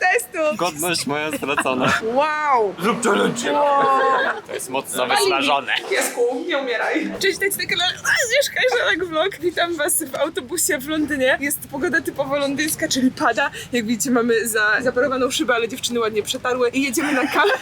testu! Godność moja stracona. Wow! Zrób challenge! wow. To jest mocno wysmażone. Piesku, nie umieraj. Cześć, to jest taki Agnieszka Żelek Vlog. Witam was w autobusie w Londynie. Jest pogoda typowo londyńska, czyli pada. Jak widzicie, mamy za, zaparowaną szybę, ale dziewczyny ładnie przetarły i jedziemy na kawę.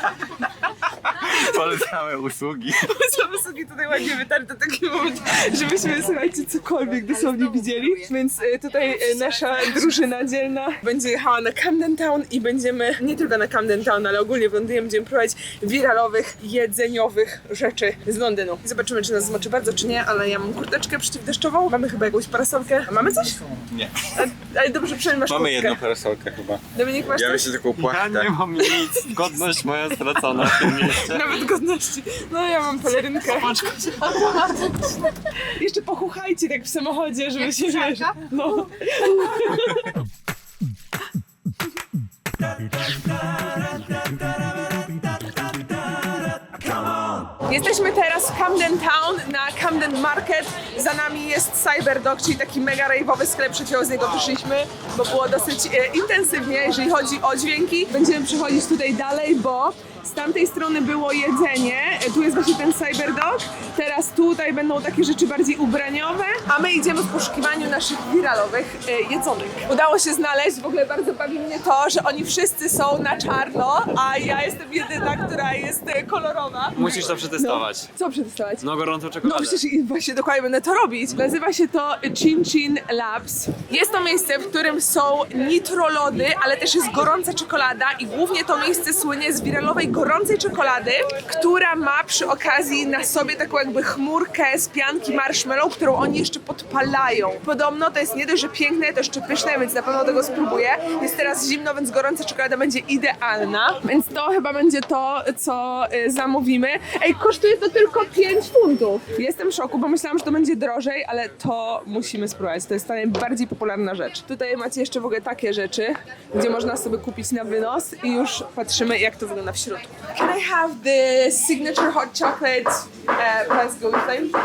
Polecamy usługi. Są sobie tutaj ładnie wytarł to taki moment, żebyśmy, słuchajcie, cokolwiek dosłownie widzieli. Więc e, tutaj e, nasza drużyna dzielna będzie jechała na Camden Town i będziemy, nie tylko na Camden Town, ale ogólnie w Londynie będziemy próbować wiralowych, jedzeniowych rzeczy z Londynu. I zobaczymy, czy nas zmoczy bardzo, czy nie, ale ja mam kurteczkę przeciwdeszczową, mamy chyba jakąś parasolkę. A mamy coś? Nie. A, ale dobrze, przynajmniej masz Mamy kurtkę. jedną parasolkę chyba. Dominik, masz Ja coś? myślę taką Ja płachtę. nie mam nic. Godność moja stracona w tym mieście. Nawet godności. No ja mam pelerynkę. Jeszcze pochuchajcie tak w samochodzie, żeby się wiesz. No. Jesteśmy teraz w Camden Town na Camden Market. Za nami jest Cyberdog, czyli taki mega rave'owy sklep. Przed chwilą z niego wyszliśmy, bo było dosyć e, intensywnie, jeżeli chodzi o dźwięki. Będziemy przechodzić tutaj dalej, bo z tamtej strony było jedzenie. E, Tu jest właśnie ten Cyberdog. Teraz tutaj będą takie rzeczy bardziej ubraniowe, a my idziemy w poszukiwaniu naszych wiralowych e. Udało się znaleźć, w ogóle bardzo bawi mnie to, że oni wszyscy są na czarno, a ja jestem jedyna, która jest e, kolorowa. Musisz to przetestować. Co przetestować? No gorącą No czekoladę. przecież i właśnie dokładnie będę to robić. Nazywa się to Chin Chin Labs. Jest to miejsce, w którym są nitrolody, ale też jest gorąca czekolada i głównie to miejsce słynie z wiralowej gorącej czekolady, która ma przy okazji na sobie taką jakby chmurkę z pianki marshmallow, którą oni jeszcze podpalają. Podobno to jest nie dość, że piękne, to jeszcze pyszne, więc na pewno tego spróbuję. Jest teraz zimno, więc gorąca czekolada będzie idealna. Więc to chyba będzie to, co y, zamówimy. Ej, kosztuje to tylko 5 funtów. Jestem w szoku, bo myślałam, że to będzie drożej, ale to musimy spróbować. To jest ta najbardziej popularna rzecz. Tutaj macie jeszcze w ogóle takie rzeczy, gdzie można sobie kupić na wynos i już patrzymy, jak to wygląda w środku. Can I have the signature hot chocolate uh, raspberry thing?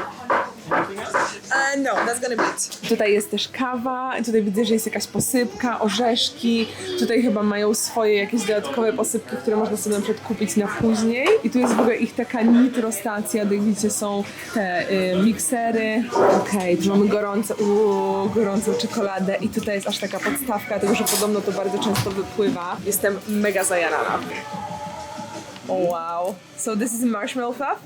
Uh, no, that's gonna be it. Tutaj jest też kawa, tutaj widzę, że jest jakaś posypka, orzeszki. Tutaj chyba mają swoje jakieś dodatkowe posypki, które można sobie na przykład kupić na później. I tu jest w ogóle ich taka nitrostacja, jak widzicie są te y, miksery. Okej, tu mamy gorące, uuu, gorącą czekoladę i tutaj jest aż taka podstawka, tego, że podobno to bardzo często wypływa. Jestem mega zajarana. O wow. So this is marshmallow fluff?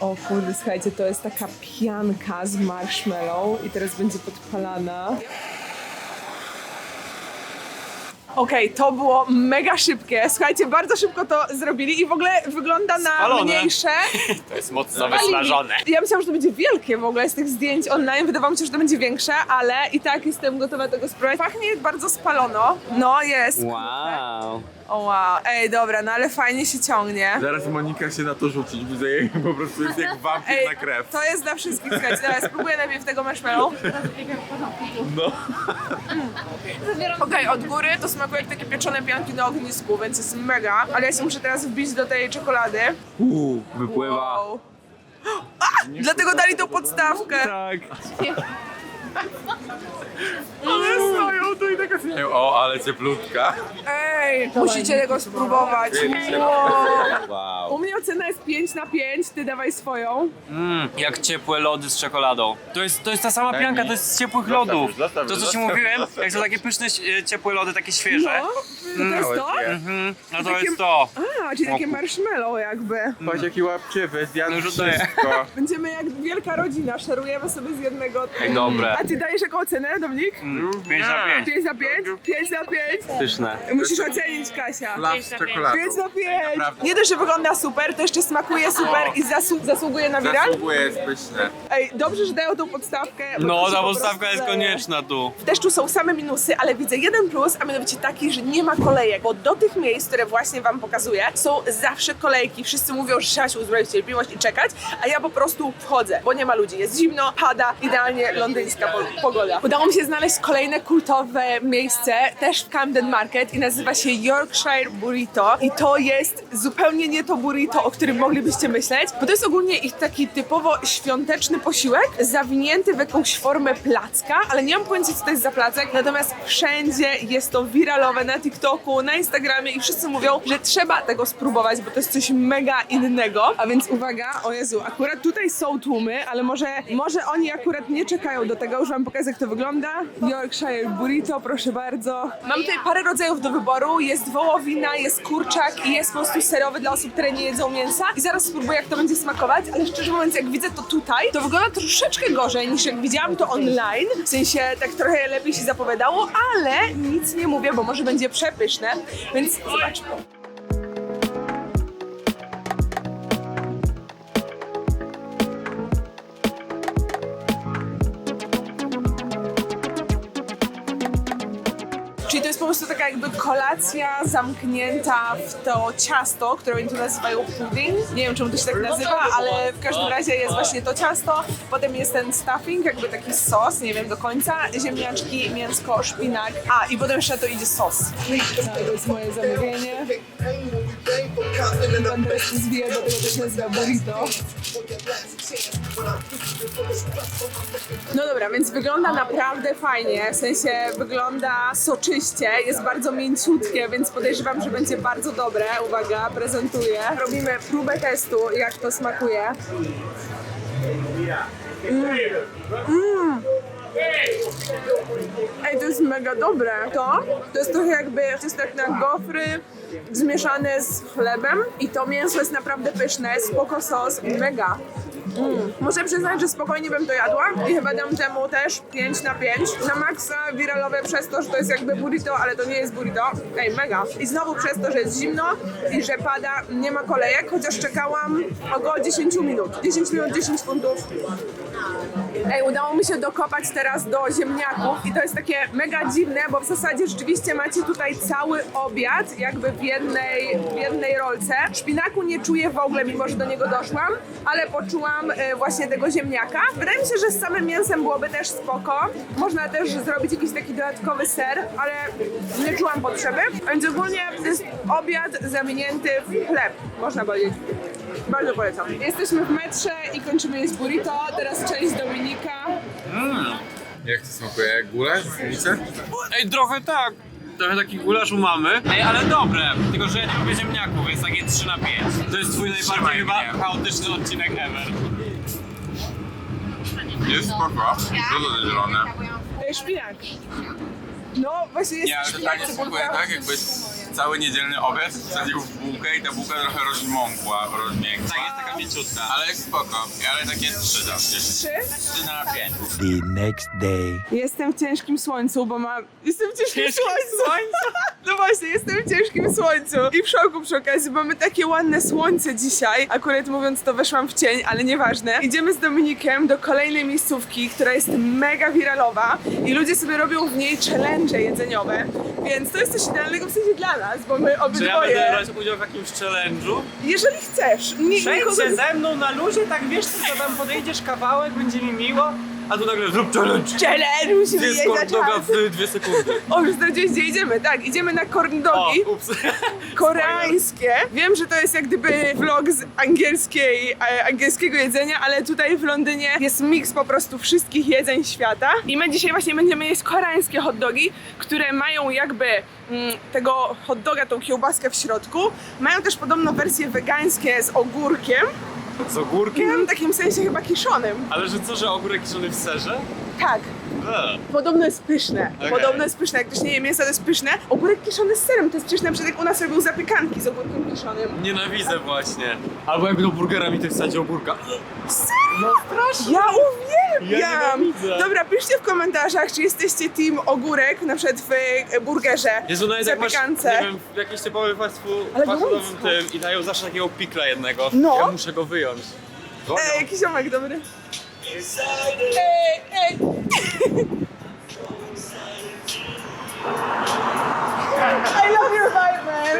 O kurde, słuchajcie, to jest taka pianka z marshmallow i teraz będzie podpalana. Okej, to było mega szybkie. Słuchajcie, bardzo szybko to zrobili i w ogóle wygląda na Spalone. mniejsze. To jest mocno wysmażone. Ja myślałam, że to będzie wielkie w ogóle z tych zdjęć online. Wydawało mi się, że to będzie większe, ale i tak jestem gotowa tego spróbować. Pachnie bardzo spalono. No jest. Wow. O wow. Ej, dobra, no ale fajnie się ciągnie. Zaraz Monika się na to rzucić, widzę jej po prostu jest jak wampir Ej, na krew. to jest dla wszystkich, słuchajcie. Teraz spróbuję najpierw tego marshmallow. No. Okej, od góry to smakuje jak takie pieczone pianki na ognisku, więc jest mega. Ale ja się muszę teraz wbić do tej czekolady. Uuu, wypływa. Wow. A! Dlatego dali tą podstawkę. Tak. Ale stoją tu i taka stoją. O, ale cieplutka. Ej, musicie tego spróbować. Wow. U mnie ocena jest 5 na 5, ty dawaj swoją. Mm, jak ciepłe lody z czekoladą. To jest, to jest ta sama Daj pianka, mi. to jest z ciepłych Zostaw lodów. już, zostaw To już, co ci zostaw mówiłem, zostaw jak są takie pyszne, e, ciepłe lody, takie świeże. No, to jest to? Małe Mhm, no to Takie- jest to. A, czyli takie marshmallow jakby. Patrz jaki łapczywy, zjadł No, wszystko. Będziemy jak wielka rodzina, szerujemy sobie z jednego. Ej, dobre. A ty dajesz jaką ocenę, Dominik? 5 na 5. 5 na 5? 5 na 5? Pyszne. Musisz ocenić, Kasia. Law z czekoladą. 5 na 5! Naprawdę. Nie dość, że wygląda super, to jeszcze smakuje super i zasu- zasługuje na viral. Zasługuje, jest pyszne. Ej, dobrze, że dają tą podstawkę. bo to No, się ta po podstawka jest konieczna tu. W deszczu są same minusy, ale widzę jeden plus, a mianowicie taki, że nie ma kolejek, bo do tych miejsc, które właśnie wam pokazuję, są zawsze kolejki. Wszyscy mówią, że trzeba się uzbroić cierpliwość i czekać, a ja po prostu wchodzę, bo nie ma ludzi. Jest zimno, pada, idealnie londyńska po- pogoda. Udało mi się znaleźć kolejne kultowe miejsce, też w Camden Market i nazywa się Yorkshire Burrito i to jest zupełnie nie to burrito, o którym moglibyście myśleć, bo to jest ogólnie ich taki typowo świąteczny posiłek, zawinięty w jakąś formę placka, ale nie mam pojęcia, co to jest za placek, natomiast wszędzie jest to wiralowe na TikToku, na Instagramie i wszyscy mówią, że trzeba tego spróbować, bo to jest coś mega innego. A więc uwaga, o Jezu, akurat tutaj są tłumy, ale może, może oni akurat nie czekają do tego, już wam pokażę, jak to wygląda. Yorkshire Burrito, proszę bardzo. Mam tutaj parę rodzajów do wyboru, jest wołowina, jest kurczak i jest po prostu serowy dla osób, które nie jedzą mięsa. I zaraz spróbuję, jak to będzie smakować, ale szczerze mówiąc, jak widzę to tutaj, to wygląda troszeczkę gorzej niż jak widziałam to online. W sensie tak trochę lepiej się zapowiadało, ale nic nie mówię, bo może będzie przepyszne, więc zobaczmy. Czyli prostu taka jakby kolacja zamknięta w to ciasto, które oni tu nazywają pudding. Nie wiem czemu to się tak nazywa, ale w każdym razie jest właśnie to ciasto. Potem jest ten stuffing, jakby taki sos, nie wiem do końca. Ziemniaczki, mięsko, szpinak. A i potem jeszcze to idzie sos. To jest moje zamówienie. Pan teraz zwija, bo tego też nazywa burrito. No dobra, więc wygląda naprawdę fajnie, w sensie wygląda soczyście, jest bardzo mięciutkie, więc podejrzewam, że będzie bardzo dobre. Uwaga, prezentuję. Robimy próbę testu, jak to smakuje. Ej, to jest mega dobre. To, to jest trochę jakby, jest tak na gofry zmieszane z chlebem i to mięso jest naprawdę pyszne, spoko sos, mega. Mm. Muszę przyznać, że spokojnie bym to jadła i chyba dam temu też 5 na 5. Na maksa wiralowe przez to, że to jest jakby burrito, ale to nie jest burrito. Ej, mega. I znowu przez to, że jest zimno i że pada, nie ma kolejek, chociaż czekałam około 10 minut. 10 minut, 10 funtów. Ej, udało mi się dokopać teraz do ziemniaków i to jest takie mega dziwne, bo w zasadzie rzeczywiście macie tutaj cały obiad jakby w jednej, w jednej rolce. Szpinaku nie czuję w ogóle, mimo że do niego doszłam, ale poczułam e, właśnie tego ziemniaka. Wydaje mi się, że z samym mięsem byłoby też spoko. Można też zrobić jakiś taki dodatkowy ser, ale nie czułam potrzeby. Więc ogólnie to jest obiad zawinięty w chleb, można powiedzieć. Bardzo polecam. Jesteśmy w metrze i kończymy jeść burrito. Teraz część Dominika. Jak to smakuje? Gulasz? Ej, trochę tak. Trochę taki gulasz u mamy. Ej, ale dobre. Tylko, że ja nie lubię ziemniaków, więc takie 3 na 5. To jest twój najbardziej chyba chaotyczny odcinek ever. Jest spoko. Co to zielone? E, Szpinak. No, właśnie jest Nie, ale to szpinak, tak smakuje cebulka. tak, jakbyś cały niedzielny obiad wsadził w bułkę i ta bułka trochę rozmąkła, rozmiękła. Tak, jest taka mięciutka. Ale jest spoko. Ale takie 3 dam. 10. Trzy. 3 na 5. the next day. Jestem w ciężkim słońcu, bo mam... Jestem w ciężkim słońcu! No właśnie, jestem w ciężkim słońcu i w szoku przy okazji, bo mamy takie ładne słońce dzisiaj. Akurat mówiąc to weszłam w cień, ale nieważne. Idziemy z Dominikiem do kolejnej miejscówki, która jest mega wiralowa i ludzie sobie robią w niej challenge jedzeniowe, więc to jest coś idealnego w sensie dla nas, bo my Czy ja obydwoje... będę brać udział w jakimś challenge'u? Jeżeli chcesz, nie, nikogo... Przejdź się ze mną na luzie, tak wiesz, tylko tam podejdziesz kawałek, będzie mi miło, a tu nagle zrób challenge. Challenge musimy Zjedz jeść za corn doga czas. w dwie sekundy. O, już zdradziłeś, gdzie idziemy. Tak, idziemy na corn O, dogi. ups. koreańskie. Wiem, że to jest jak gdyby vlog z angielskiej, e, angielskiego jedzenia, ale tutaj w Londynie jest miks po prostu wszystkich jedzeń świata. I my dzisiaj właśnie będziemy jeść koreańskie hot dogi, które mają jakby mm, tego hot doga, tą kiełbaskę w środku. Mają też podobno wersje wegańskie z ogórkiem, Z ogórkiem? w takim sensie chyba kiszonym. Ale że co, że ogórek kiszony w serze? Tak. Podobno jest pyszne. Okej. Podobno jest pyszne. Jak ktoś nie je mięsa, to jest pyszne. Ogórek kiszony z serem to jest pyszne, przecież jak u nas robił zapiekanki z ogórkiem kiszonym. Nienawidzę właśnie. Albo jakby do burgera mi ktoś wsadził ogórka. No strasznie. Ja uwielbiam. Ja. Dobra, piszcie w komentarzach, czy jesteście team ogórek, na przykład w e, burgerze, Jezu, nawet jak masz, zapiekance. nie wiem, w jakimś typowym fast foodowym tym i dają zawsze takiego pikla jednego. No. Ja muszę go wyjąć. Ej, jakiś ziomek dobry. Ej, ej. I love your vibe, man.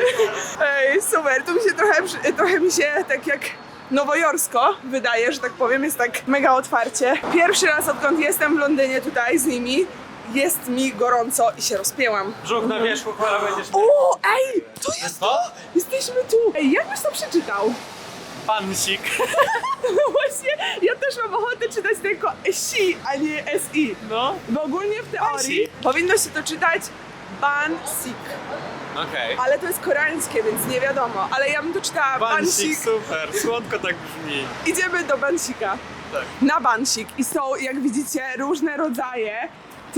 Ej, super. Tu mi się trochę, przy- trochę mi się tak jak nowojorsko wydaje, że tak powiem, jest tak mega otwarcie. Pierwszy raz odkąd jestem w Londynie tutaj z nimi jest mi gorąco i się rozpięłam. Brzuch na wierzchu, chwala będziesz... O, ej, tu jest Co? to! Jesteśmy tu! Ej, jak byś to przeczytał? Pansik. No właśnie, ja też mam ochotę czytać tylko si, a nie si. No. Bo ogólnie w teorii powinno się to czytać Bansik. Okej. Ale to jest koreańskie, więc nie wiadomo. Ale ja bym to czytała Pansik, Bansik. super. Słodko tak brzmi. Idziemy do Bansika. Tak. Na Bansik. I są, jak widzicie, różne rodzaje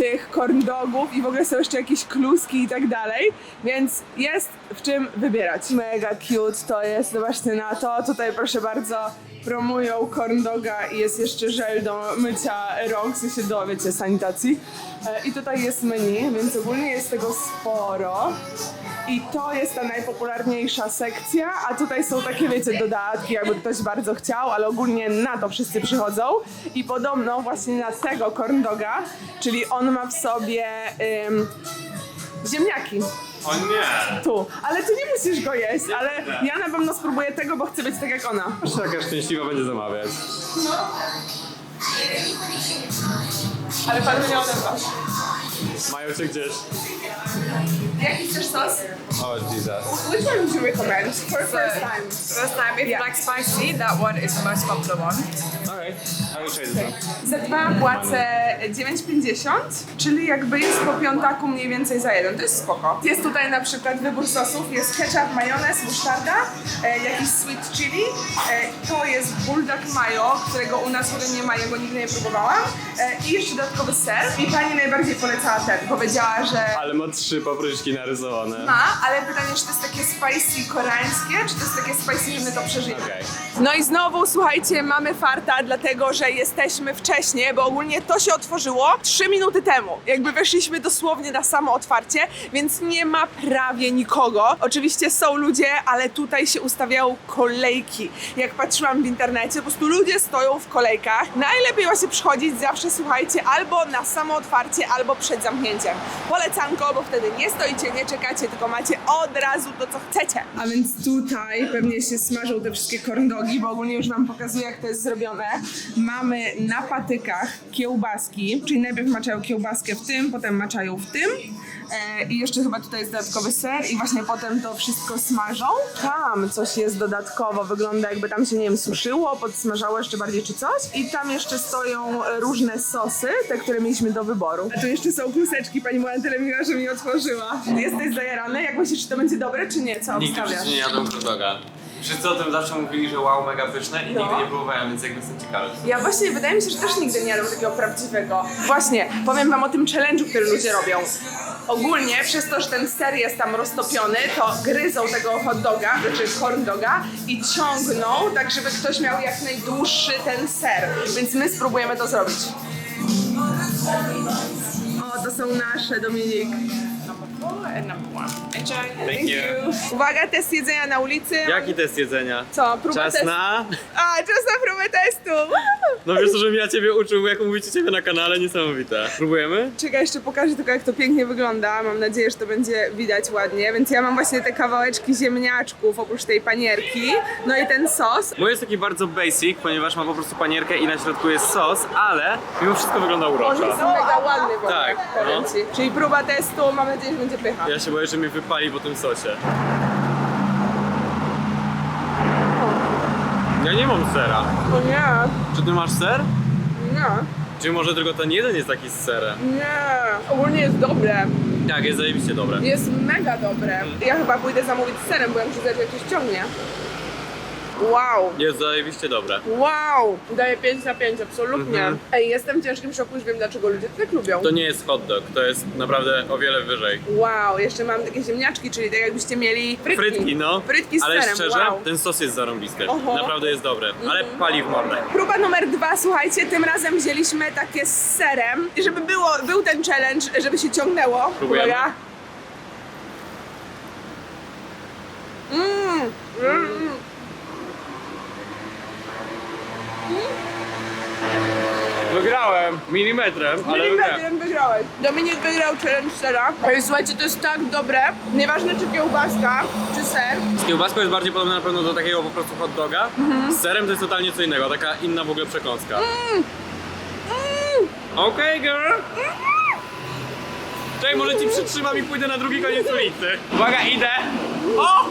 tych corn dogów i w ogóle są jeszcze jakieś kluski i tak dalej, więc jest w czym wybierać. Mega cute to jest, zobaczcie na to. Tutaj proszę bardzo promują corn doga i jest jeszcze żel do mycia rąk, w sensie do, wiecie, sanitacji. E, I tutaj jest menu, więc ogólnie jest tego sporo. I to jest ta najpopularniejsza sekcja, a tutaj są takie, wiecie, dodatki, jakby ktoś bardzo chciał, ale ogólnie na to wszyscy przychodzą. I podobno właśnie na tego corn doga, czyli on ma w sobie ym, ziemniaki. O nie. Tu, ale ty nie musisz go jeść, ale ja na pewno spróbuję tego, bo chcę być tak jak ona. Aż taka szczęśliwa będzie zamawiać. Ale pan mnie odebrał. Mają cię gdzieś. Jaki chcesz sos? O Jesus. Which one would you recommend for first time? First time, if Yeah. you like spicy, that one is the most popular one. Alright. I will try this one. Za dwa płacę 9,50, czyli jakby jest po piątaku mniej więcej za jeden. To jest spoko. Jest tutaj na przykład wybór sosów. Jest ketchup, majonez, musztarda, e, jakiś sweet chili. E, to jest bulldog mayo, którego u nas w ogóle nie ma, ja go nigdy nie próbowałam. E, I jeszcze dodatkowy ser. I pani najbardziej polecała ten. Powiedziała, że Ale ma trzy papryczki narysowane. ma, ale pytanie, czy to jest takie spicy koreańskie, czy to jest takie spicy, że my to przeżyjemy. Okej. No i znowu, słuchajcie, mamy farta, dlatego że jesteśmy wcześniej, bo ogólnie to się otworzyło 3 minuty temu. Jakby weszliśmy dosłownie na samo otwarcie, więc nie ma prawie nikogo. Oczywiście są ludzie, ale tutaj się ustawiają kolejki. Jak patrzyłam w internecie, po prostu ludzie stoją w kolejkach. Najlepiej właśnie przychodzić zawsze, słuchajcie, albo na samo otwarcie, albo przed zamknięciem. Polecanko, bo wtedy nie stoicie, nie czekacie, tylko macie od razu to, co chcecie. A więc tutaj pewnie się smażą te wszystkie korndogi, bo ogólnie już wam pokazuję, jak to jest zrobione. Mamy na patykach kiełbaski, czyli najpierw maczają kiełbaskę w tym, potem maczają w tym. E, I jeszcze chyba tutaj jest dodatkowy ser i właśnie potem to wszystko smażą. Tam coś jest dodatkowo, wygląda jakby tam się, nie wiem, suszyło, podsmażało jeszcze bardziej czy coś. I tam jeszcze stoją różne sosy, te, które mieliśmy do wyboru. A tu jeszcze są kluseczki, pani moja tyle miła, że mi otworzyła. Jesteś zajarany? Jak myślisz, czy to będzie dobre, czy nie? Co Nigdy obstawiasz? nie jadłem hot doga. Wszyscy o tym zawsze mówili, że wow, mega pyszne i No. nigdy nie próbowałem, więc jakby jestem ciekawy. Ja właśnie, wydaje mi się, że też nigdy nie jadłem takiego prawdziwego. Właśnie, powiem wam o tym challenge'u, który ludzie robią. Ogólnie, przez to, że ten ser jest tam roztopiony, to gryzą tego hot doga, znaczy corn doga i ciągną, tak żeby ktoś miał jak najdłuższy ten ser. Więc my spróbujemy to zrobić. O, to są nasze, Dominik. And number one. Enjoy. Thank you. Uwaga, test jedzenia na ulicy. Jaki test jedzenia? Co, próba Czas testu? na... A, czas na próbę testu! No wiesz żebym ja ciebie uczył, jak mówicie ciebie na kanale, niesamowite. Próbujemy? Czekaj, jeszcze pokażę tylko jak to pięknie wygląda. Mam nadzieję, że to będzie widać ładnie. Więc ja mam właśnie te kawałeczki ziemniaczków oprócz tej panierki. No i ten sos. Mój jest taki bardzo basic, ponieważ ma po prostu panierkę i na środku jest sos, ale mimo wszystko wygląda On uroczo. jest mega ładny w ogóle, Tak, powiem no. ci. Czyli próba testu, mam nadzieję, że będzie pycha. Ja się boję, że mnie wypali po tym sosie. Ja nie mam sera. O nie, Czy ty masz ser? nie, Czy może tylko ten jeden jest taki z serem? nie. Ogólnie jest dobre. Tak, jest zajebiście dobre. Jest mega dobre. Ja chyba pójdę zamówić z serem, bo ja muszę zobaczyć, jak coś ciągnie. Wow. Jest zajebiście dobre. Wow! Daję 5 na 5, absolutnie. Mhm. Ej, jestem w ciężkim szoku, już wiem dlaczego ludzie to tak lubią. To nie jest hot dog, to jest naprawdę o wiele wyżej. Wow, jeszcze mam takie ziemniaczki, czyli tak jakbyście mieli frytki. Frytki, no. Frytki z Ale serem, szczerze, wow. ten sos jest zarąbisty. Oho. Mhm. Naprawdę jest dobry, ale pali w mordę. Próba numer dwa, słuchajcie, tym razem wzięliśmy takie z serem, i żeby było, był ten challenge, żeby się ciągnęło. Próbujemy. Uwaga. Mmm, mm. Wygrałem milimetrem, ale wygrałem. Milimetrem wygrałeś. Dominik wygrał challenge sera. Ej, słuchajcie, to jest tak dobre. Nieważne czy kiełbaska, czy ser. Z kiełbaską jest bardziej podobne na pewno do takiego po prostu hot doga. Mhm. Z serem to jest totalnie co innego, taka inna w ogóle przekąska. Mm. Okej, girl. Czekaj, może ci przytrzymam i pójdę na drugi koniec ulicy. Uwaga, idę. O!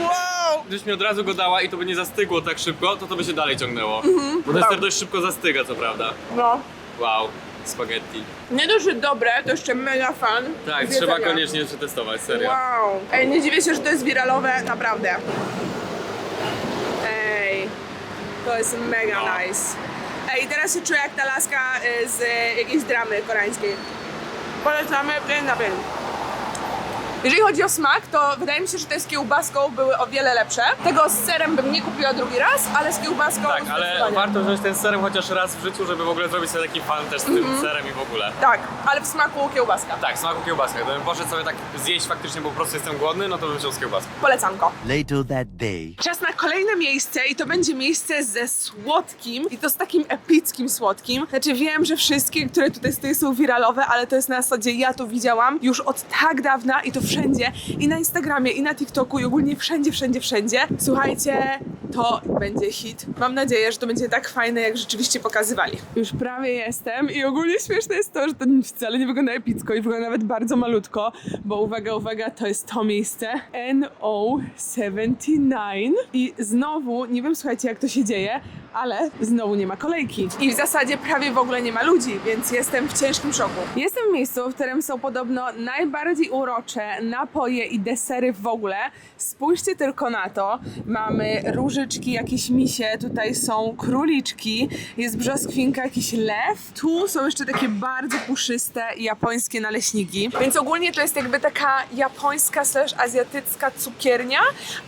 Wow! Gdybyś mi od razu go dała i to by nie zastygło tak szybko, to to by się dalej ciągnęło. Bo ten ser dość szybko zastyga, co prawda. No. Wow, spaghetti. Nie dość, że dobre, to jeszcze mega fan. Tak, trzeba koniecznie przetestować, serio. Wow. Ej, nie dziwię się, że to jest wiralowe, naprawdę. Ej, to jest mega No. nice. Ej, teraz się czuję jak ta laska y, z y, jakiejś dramy koreańskiej. Polecamy 5 na 5. Jeżeli chodzi o smak, to wydaje mi się, że te z kiełbaską były o wiele lepsze. Tego z serem bym nie kupiła drugi raz, ale z kiełbaską Tak, ale zdecydowanie. warto wziąć ten serem chociaż raz w życiu, żeby w ogóle zrobić sobie taki fan też z tym serem i w ogóle. Tak, ale w smaku kiełbaska. Tak, smaku kiełbaska. Gdybym poszedł sobie tak zjeść faktycznie, bo po prostu jestem głodny, no to bym wziął z kiełbaską. Polecanko. Later that day. Czas na kolejne miejsce i to będzie miejsce ze słodkim i to z takim epickim słodkim. Znaczy wiem, że wszystkie, które tutaj stoją są wiralowe, ale to jest na zasadzie ja to widziałam już od tak dawna i to wszędzie i na Instagramie i na TikToku i ogólnie wszędzie, wszędzie, wszędzie. Słuchajcie, to będzie hit. Mam nadzieję, że to będzie tak fajne, jak rzeczywiście pokazywali. Już prawie jestem i ogólnie śmieszne jest to, że to wcale nie wygląda epicko i wygląda nawet bardzo malutko, bo uwaga, uwaga, to jest to miejsce NO79 i znowu, nie wiem słuchajcie jak to się dzieje, ale znowu nie ma kolejki. I w zasadzie prawie w ogóle nie ma ludzi, więc jestem w ciężkim szoku. Jestem w miejscu, w którym są podobno najbardziej urocze napoje i desery w ogóle. Spójrzcie tylko na to. Mamy różyczki, jakieś misie, tutaj są króliczki, jest brzoskwinka, jakiś lew. Tu są jeszcze takie bardzo puszyste japońskie naleśniki. Więc ogólnie to jest jakby taka japońska slash azjatycka cukiernia,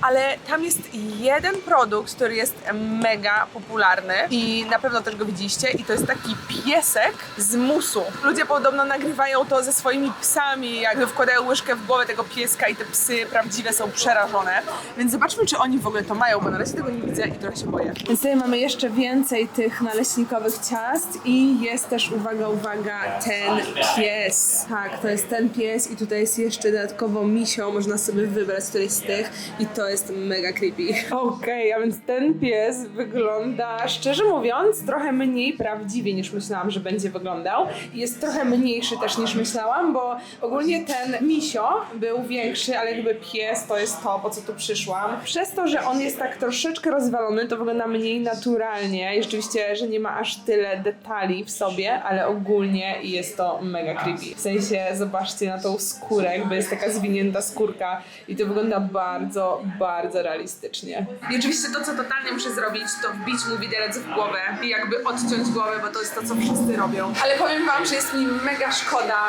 ale tam jest jeden produkt, który jest mega popularny i na pewno też go widzieliście i to jest taki piesek z musu. Ludzie podobno nagrywają to ze swoimi psami, jakby wkładają łyżkę w głowę tego pieska i te psy prawdziwe są przerażone. Więc zobaczmy, czy oni w ogóle to mają, bo na razie tego nie widzę i trochę się boję. Więc tutaj mamy jeszcze więcej tych naleśnikowych ciast i jest też, uwaga, uwaga, ten pies. Tak, to jest ten pies i tutaj jest jeszcze dodatkowo misio, można sobie wybrać któryś z tych i to jest mega creepy. Okej, a więc ten pies wygląda, szczerze mówiąc, trochę mniej prawdziwie niż myślałam, że będzie wyglądał. Jest trochę mniejszy też niż myślałam, bo ogólnie ten misio był większy, ale jakby pies to jest to, po co tu przyszłam. Przez to, że on jest tak troszeczkę rozwalony, to wygląda mniej naturalnie i rzeczywiście, że nie ma aż tyle detali w sobie, ale ogólnie jest to mega creepy. W sensie, zobaczcie na tą skórę, jakby jest taka zwinięta skórka i to wygląda bardzo, bardzo realistycznie. I oczywiście to, co totalnie muszę zrobić, to wbić mu widelec w głowę i jakby odciąć głowę, bo to jest to, co wszyscy robią. Ale powiem wam, że jest mi mega szkoda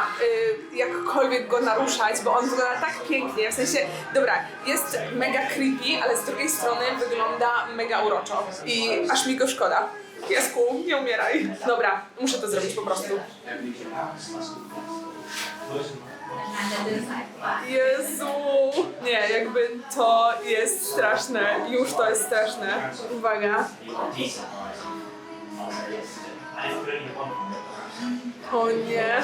y, jakkolwiek go naruszać, bo on wygląda tak pięknie, w sensie, dobra, jest mega creepy, ale z drugiej strony wygląda mega uroczo i aż mi go szkoda. Piesku, nie umieraj. Dobra, muszę to zrobić po prostu. Jezu! Nie, jakby to jest straszne. Już to jest straszne. Uwaga. O nie.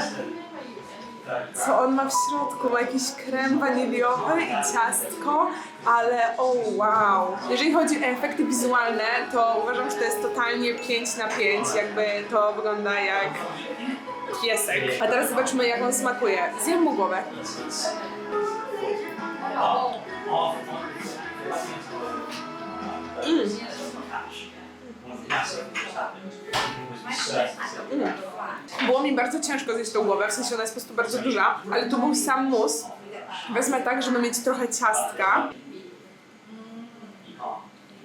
Co on ma w środku? Ma jakiś krem waniliowy i ciastko, ale o wow. Jeżeli chodzi o efekty wizualne, to uważam, że to jest totalnie 5 na 5. Jakby to wygląda jak piesek. A teraz zobaczmy, jak on smakuje. Zjem mu głowę. Było mi bardzo ciężko zjeść tą głowę, w sensie ona jest po prostu bardzo duża, ale tu był sam mus. Wezmę tak, żeby mieć trochę ciastka.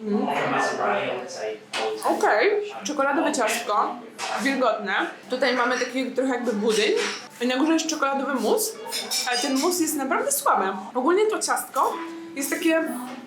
Mm. Okej, czekoladowe ciastko, wilgotne. Tutaj mamy taki trochę jakby budyń. I na górze jest czekoladowy mus, ale ten mus jest naprawdę słaby. Ogólnie to ciastko jest takie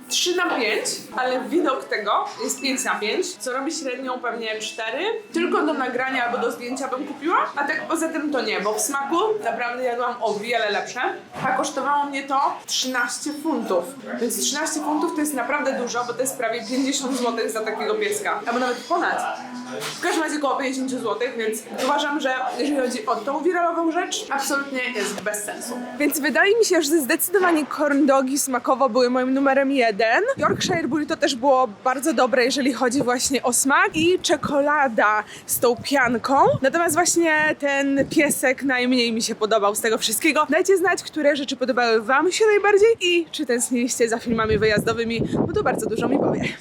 3 na 5, ale widok tego jest 5 na 5, co robi średnią pewnie 4. Tylko do nagrania albo do zdjęcia bym kupiła, a tak poza tym to nie, bo w smaku naprawdę jadłam o wiele lepsze. A kosztowało mnie to 13 funtów. Więc 13 funtów to jest naprawdę dużo, bo to jest prawie 50 zł za takiego pieska. Albo nawet ponad. W każdym razie około 50 zł, więc uważam, że jeżeli chodzi o tą wiralową rzecz, absolutnie jest bez sensu. Więc wydaje mi się, że zdecydowanie corn dogi smakowo były moim numerem jeden. Yorkshire burrito też było bardzo dobre, jeżeli chodzi właśnie o smak i czekolada z tą pianką. Natomiast właśnie ten piesek najmniej mi się podobał z tego wszystkiego. Dajcie znać, które rzeczy podobały Wam się najbardziej i czy tęskniliście za filmami wyjazdowymi, bo to bardzo dużo mi powie.